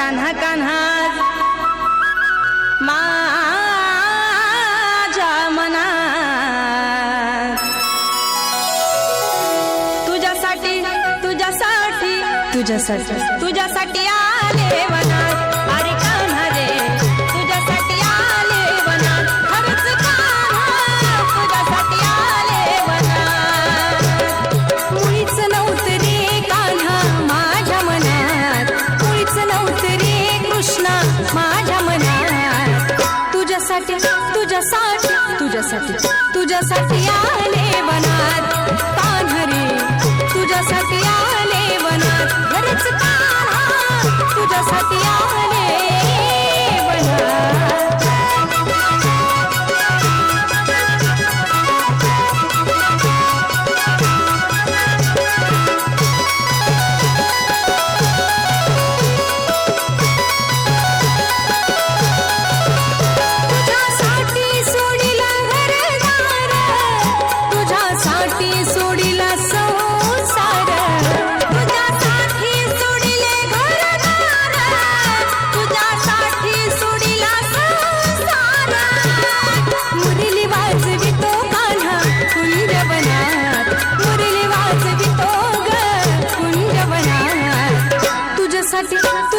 कान्हा कान्हा. माझ्या मना तुझ्यासाठी तुझ्यासाठी तुझ्यासाठी तुझ्यासाठी आले मना तुझ्यासाठी. तुझ्यासाठी आले वनात कान्हरे तुझ्यासाठी आले वनात तुझ्यासाठी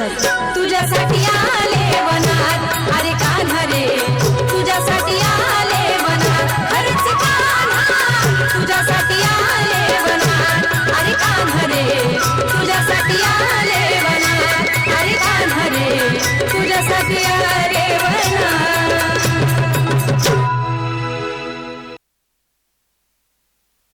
Sunset.